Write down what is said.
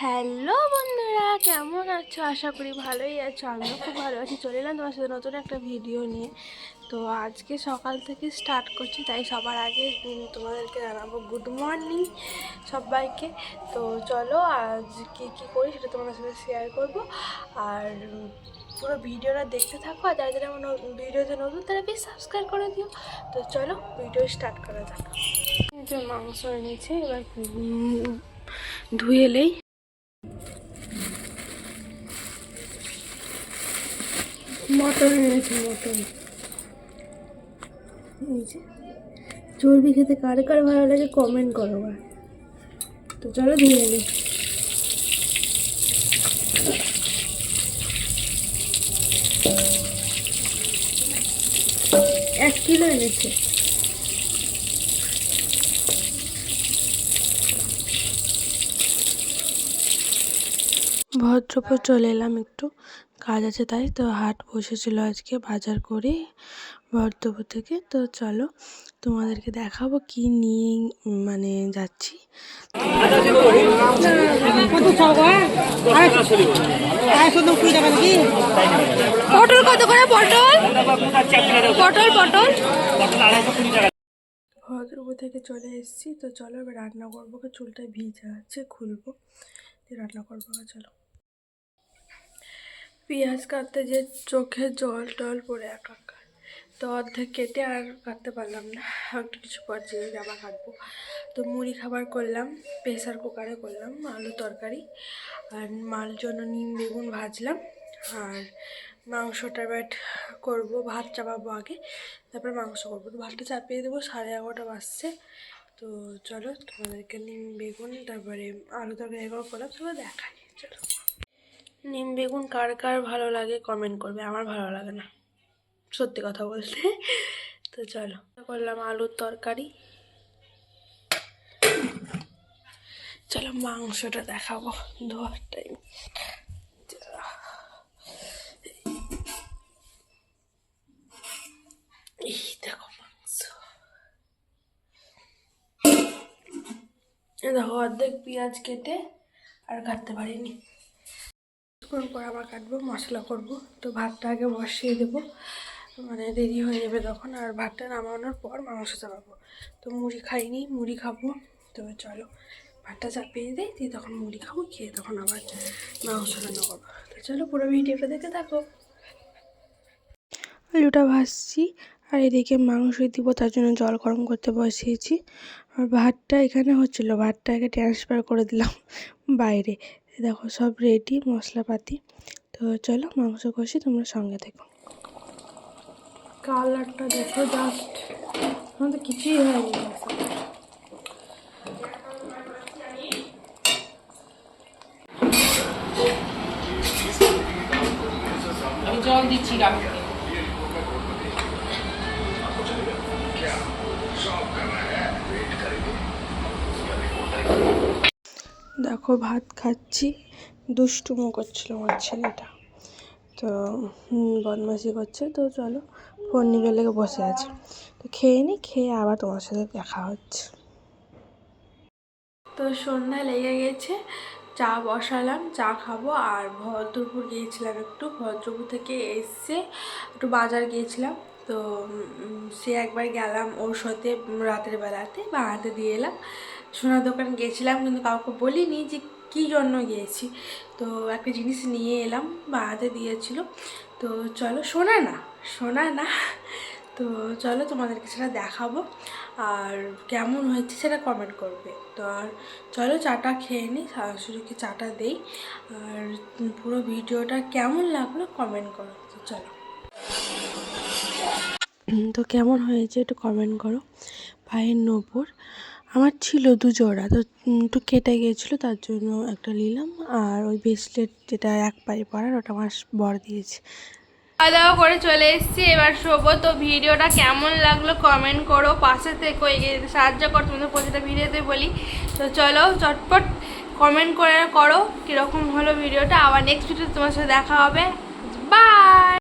Hello বন্ধুরা, কেমন আছো? আশা করি ভালোই আছো। আমিও খুব ভালো আছি। চলে এলাম তোমার সাথে নতুন একটা ভিডিও নিয়ে। তো আজকে সকাল থেকে স্টার্ট করছি, তাই সবার আগে তোমাদেরকে জানাব গুড মর্নিং সবাইকে। তো চলো আজ কী কী করি সেটা তোমাদের সাথে শেয়ার করব। আর পুরো ভিডিওটা দেখতে থাকো। আর যারা যারা আমার ভিডিওতে নতুন, তারা প্লিজ সাবস্ক্রাইব করে দিও। তো চলো ভিডিও স্টার্ট করা যাক। মাংস এনেছে, এবার ধুয়ে এলেই মটন এনেছি, মটন। এই যে, চর্বি খেতে কার কার ভালো লাগে কমেন্ট করো আর তো চলো ধুয়ে নিই। এক কিলো এনেছে। ভদ্রপুর চলে এলাম একটু। কাজ আছে তাই তো হাট বসেছিল আজকে বাজার করে ভদ্রপুর থেকে। তো চলো তোমাদেরকে দেখাবো কি নিয়ে মানে যাচ্ছি। পটল কত করে পটল? পটল পটল। ভদ্রপুর থেকে চলে এসেছি। তো চলো এবার রান্না করব চুলটা ভিজা আছে খুলবো। রান্না করব চলো। পেঁয়াজ কাটতে যে চোখে জল টল পড়ে একাকার, তো অর্ধেক কেটে আর কাটতে পারলাম না। একটু কিছু পর যে জামা কাটবো। তো মুড়ি খাবার করলাম, প্রেসার কুকারে করলাম, আলু তরকারি আর মাল জন্য নিম, বেগুন ভাজলাম আর মাংসটা ব্যাট করব, ভাত চাপাবো আগে, তারপরে মাংস করব। তো ভাতটা চাপিয়ে দেবো, সাড়ে এগারোটা বাজছে। তো চলো তোমাদেরকে নিম, বেগুন, তারপরে আলু তরকারি এগুলো করলাম সেগুলো দেখাই, চলো। নিম বেগুন কার কার ভালো লাগে কমেন্ট করবে, আমার ভালো লাগে না। সত্যি কথা বলতে। তো চলো করলাম আলুর তরকারি। চলো মাংসটা দেখাবো ধোয়ার টাইম এই দেখো মাংস। দেখো অর্ধেক পেঁয়াজ কেটে আর কাটতে পারিনি। কিছুক্ষণ পর আবার কাটবো, মশলা করব। তো ভাতটা আগে বসিয়ে দেবো। মানে দেরি হয়ে যাবে তখন, আর ভাতটা নামানোর পর মাংস চাপাবো। তো মুড়ি খাইনি, মুড়ি খাব। তো চলো, ভাতটা চাপিয়ে দিই, দিয়ে তখন মুড়ি খাব, খেয়ে তখন আবার মাংস রান্না করব। তো চলো পুরো ভিডিওটা দেখতে থাকো। আলুটা ভাজছি, আর এদিকে মাংস দিব, তার জন্য জল গরম করতে বসিয়েছি। আর ভাতটা এখানে হচ্ছিল ভাতটাকে ট্রান্সফার করে দিলাম বাইরে। দেখো সব রেডি মশলাপাতি। তো চলো মাংস কষি, তোমরা সঙ্গে থেকো। কালারটা দেখো জাস্ট তো কিছুই হয়নি। জল দিচ্ছি রাখতে। দেখো ভাত খাচ্ছি। দুষ্টুমো করছিল আমার ছেলেটা। তো বদমাশি করছে। তো চলো, ফোন নিবে লেগে বসে আছে। তো খেয়ে নি, খেয়ে আবার তোমার সাথে দেখা হচ্ছে। তো সন্ধ্যা লেগে গেছে। চা বসালাম, চা খাব। আর ভদ্রপুর গিয়েছিলাম একটু। ভদ্রপুর থেকে এসে একটু বাজার গিয়েছিলাম। তো সে একবার গেলাম ওর সাথে রাতের বেলাতে বা হাতে দিয়ে এলাম। সোনার দোকান গিয়েছিলাম, কিন্তু কাউকে বলিনি যে কী জন্য গিয়েছি। তো একটা জিনিস নিয়ে এলাম, বা হাতে দিয়েছিল। তো চলো শোনা না শোনা না। তো চলো তোমাদেরকে সেটা দেখাবো, আর কেমন হয়েছে সেটা কমেন্ট করবে। তো আর চলো চাটা খেয়ে নিই শাশুড়িকে চাটা দেই। আর পুরো ভিডিওটা কেমন লাগল কমেন্ট করো, তো চলো। তো কেমন হয়েছে একটু কমেন্ট করো। পায়ের নোপর আমার ছিল দু জোড়া, তো একটু কেটে গিয়েছিল, তার জন্য একটা নিলাম, আর ওই ব্রেসলেট যেটা এক পায়ে পরার, ওটা আমার বর দিয়েছে। খাওয়া দাওয়া করে চলে এসেছি, এবার শোবো তো ভিডিওটা কেমন লাগল কমেন্ট করো, পাশে থেকে সাহায্য করো, তোমাদের প্রতিটা ভিডিওতে বলি। তো চলো, চটপট কমেন্ট করে করো, কীরকম হলো ভিডিওটা, আবার নেক্সট ভিডিওতে তোমার সাথে দেখা হবে। বাই